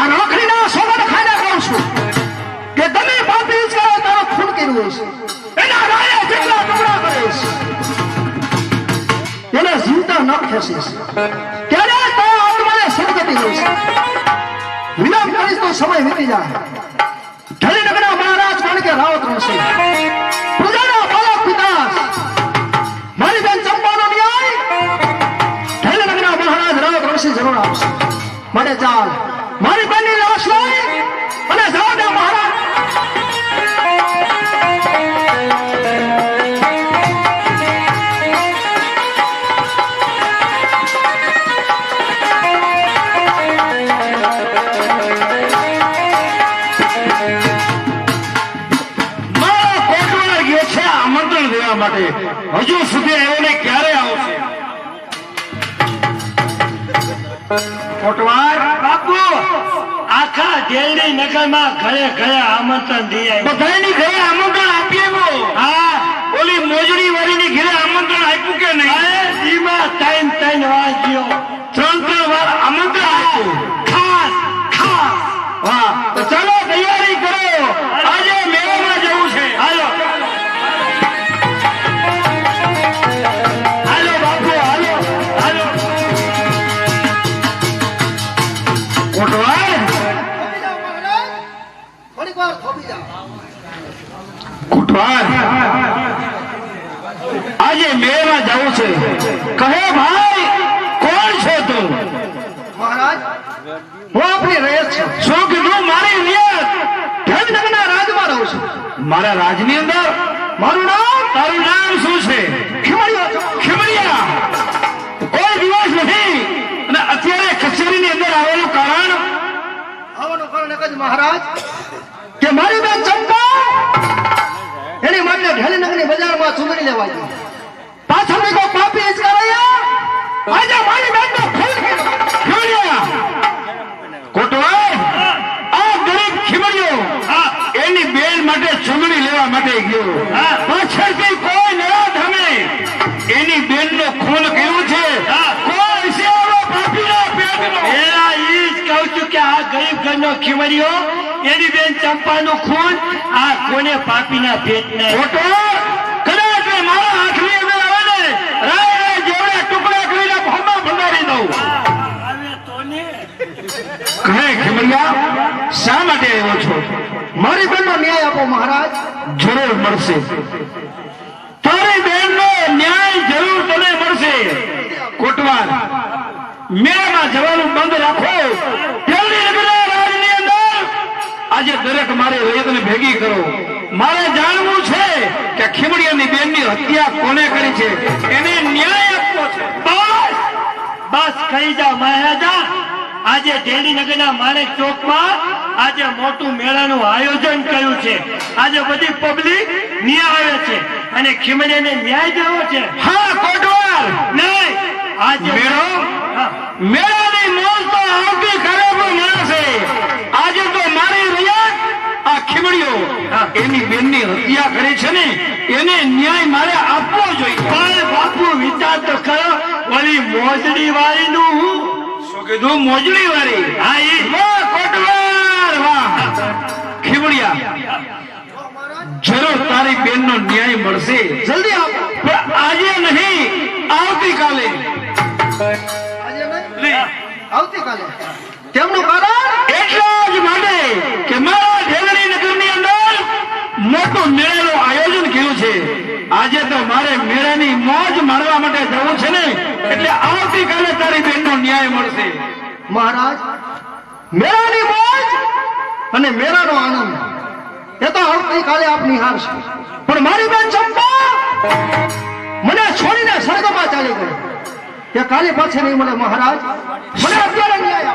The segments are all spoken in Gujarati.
આ રાખડીના સોગંદ ખાઈને કહું છું. કે તમે પાપી છે, તારો ખૂન કર્યું છે એના રાયે જેટલા ટુકડા કરે છે એને જીવતા ન ખેંચીશ ત્યારે તો આત્માને સદગતિ છે. વિલંબ કરીશ તો સમય વીતી જાય. ધણીનગરના મહારાજ કારણ કે રાવત રહેશે પ્રજાના પાલક પિતા મારી બેન ચંપાનો ન્યાય. ધણીનગરના મહારાજ રાવત રહેશે જરૂર આપશે માટે ચાલ મારી બની લાશ લઈ અને મહારાજ આમંત્રણ દેવા માટે. હજુ સુધી આવ્યો ને ક્યારે આવશે? કોટવાળ બાપુ આખા દેરડી નગરમાં ઘરે ઘરે આમંત્રણ દઈ આવ્યું. ની ઘરે આમંત્રણ આપીએ હા. ઓલી મોજડી વાળીની ઘરે આમંત્રણ આપ્યું કે નહીં? અરે ધીમા ત્રણ ત્રણ ગયો ત્રણ ત્રણ વાર આમંત્રણ કોટવાળ આજે મેળામાં જવું છે. કહે ભાઈ કોણ છે તું? મહારાજ? હું આપની રયત છું. શું કીધું? મારી નિયત. ધનનગરના રાજમાં રહું છું. મારા રાજની અંદર? મારું નામ? તારું નામ શું છે? ખીમડીયો ખીમડિયા. કોઈ દિવસ નથી અને અત્યારે કચેરીની અંદર આવેલું કારણ? આવવાનું કારણ એક જ મહારાજ કે મારી બેન એની માટે ઢેલીનગરની બજારમાં ચૂંદડી લેવા પાછો પાછળથી કોઈ પાપી હિંચકા કરાયા આજે મારી બેનનો કર્યો. ખીમડિયા કોટવાળ આ ગરીબ ખીમડિયો એની બેન માટે ચૂંદડી લેવા માટે ગયો. પાછળથી કોઈ નરાધમે એની બેનનો ખૂન કેવું છે? કોઈ છે પાપીના પેટનો. એલા, ઈ જ કહું છું કે આ ગરીબ ઘરનો ખીમરિયો એની બેન ચંપાનું ખૂન, આ કોને પાપીના અંદર આવે ને રાય શા માટે આવ્યો છો? મારી બેનનો ન્યાય આપો મહારાજ. જરૂર મળશે. તારી બહેનનો ન્યાય જરૂર તને મળશે. કોટવાર મેળામાં જવાનું બંધ રાખો પેલી નગરના રાજની અંદર આજે દરેક મારી રયતને ભેગી કરો. મારે જાણવું છે કે ખીમડિયાની બેનની હત્યા કોને કરી છે? એને ન્યાય આપવો છે. બસ! બસ કહી જાઓ મહારાજા. આજે ઢેડીનગરના માણેક ચોકમાં આજે મોટું મેળાનું આયોજન કર્યું છે. આજે બધી પબ્લિક ન્યાય આવે છે અને ખીમડીને ન્યાય દેવો છે. હા કોટવાર! નહીં આજે મેળો? હા. આ એની બેનની હત્યા કરી છે ને એને ન્યાય મારે આપવો જોઈએ. પણ બાપુ વિચાર તો કરો ઓલી મોજડી વાળીનું શું કીધું? મોજડી વાળી હા ઈ કોટવાર વાહ. ખીમડિયા જરૂર તારી બેનનો ન્યાય મળશે. જલ્દી આપો. પણ આજે નહીં આવતીકાલે. આવતીકાલે. તેમનું કારણ? એટલા જ માટે કે મારા ઢેલણી નગરની અંદર મોટું મેળાનું આયોજન કર્યું છે આજે તો મારે મેળાની મોજ માણવા માટે જવું છે ને એટલે આવતીકાલે તારી બેનનો ન્યાય મળશે. મહારાજ, મેળાની મોજ અને મેળાનો આનંદ, એ તો આવતીકાલે હાર છે. પણ મારી બેન ચંપા, મને છોડીને સ્વર્ગમાં ચાલી ગઈ. એ કાલે પાછળ નહીં મળે મહારાજ. મને અત્યારે ન્યાય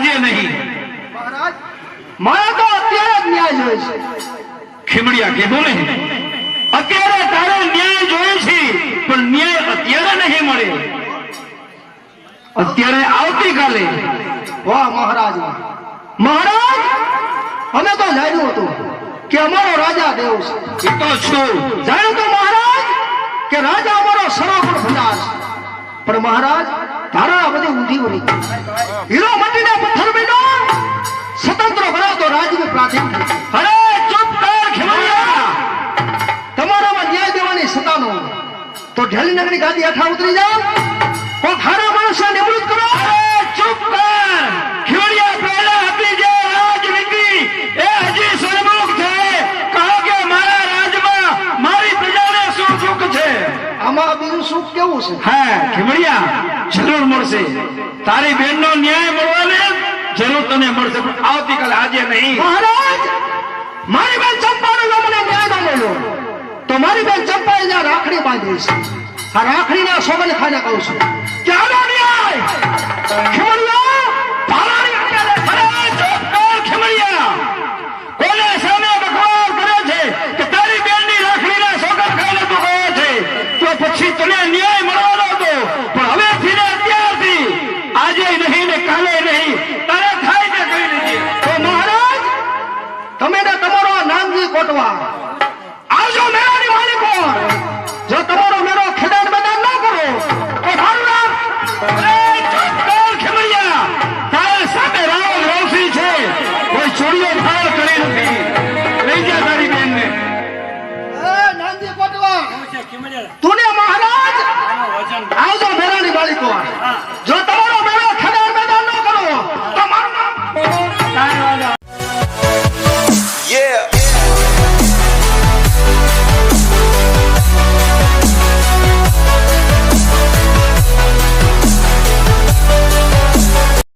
આજે નહીં. મહારાજ મારે તો અત્યારે જ ન્યાય જોઈએ છે. ખીમડિયા કીધું ને અત્યારે તારે ન્યાય જોઈએ છે પણ ન્યાય અત્યારે નહીં મળે. અત્યારે આવતીકાલે વાહ મહારાજ. મહારાજ અમે તો જાણ્યું હતું કે અમારો રાજા દેવ છે. એ તો છું. જાણ્યું તો મહારાજ કે રાજા અમારો સર્વગુણ ભંડાર છે. પણ મહારાજ ધારણા બધી ઊંધી વળી તો ઢેલીનગરની ગાદી હેઠા ઉતરી જાઓ. કોઈ ખારા માણસને નિવૃત્ત કરો. ચૂપ કર. ખીમડિયા પહેલા હતી જે રાજનીતિ એ હજી સન્મુખ છે. કહો કે મારા રાજમાં મારી પ્રજાને શું સુખ છે? આમાં બીજું સુખ કેવું છે? હા ખીમડિયા જરૂર મળશે. તારી બેનનો ન્યાય મળવાને જરૂર તને મળશે. પણ આવતીકાલે આજે નહીં. મહારાજ મારી બેન ચંપાનો મને ન્યાય મળેલો તો મારી બેન ચંપાએ જ્યાં રાખડી બાંધી આ રાખડીના સોગન ખાને કહું છું. કે ન્યાય? ખીમડિયા, ભાલાની કોને સામે બકવાસ કરે છે કે તારી બેનની રાખડીના સોગંદ ખાઈને તું ગયો છે? તો પછી તને ન્યાય મળવાનો હતો. પણ હવેથી ને અત્યારથી આજે નહીં ને કાલે નહીં. તારે થાય તે કરી મહારાજ તમે ને તમારો નામજી કોટવા તું ને મહારાજ આવજો મેરાની માલિકો જો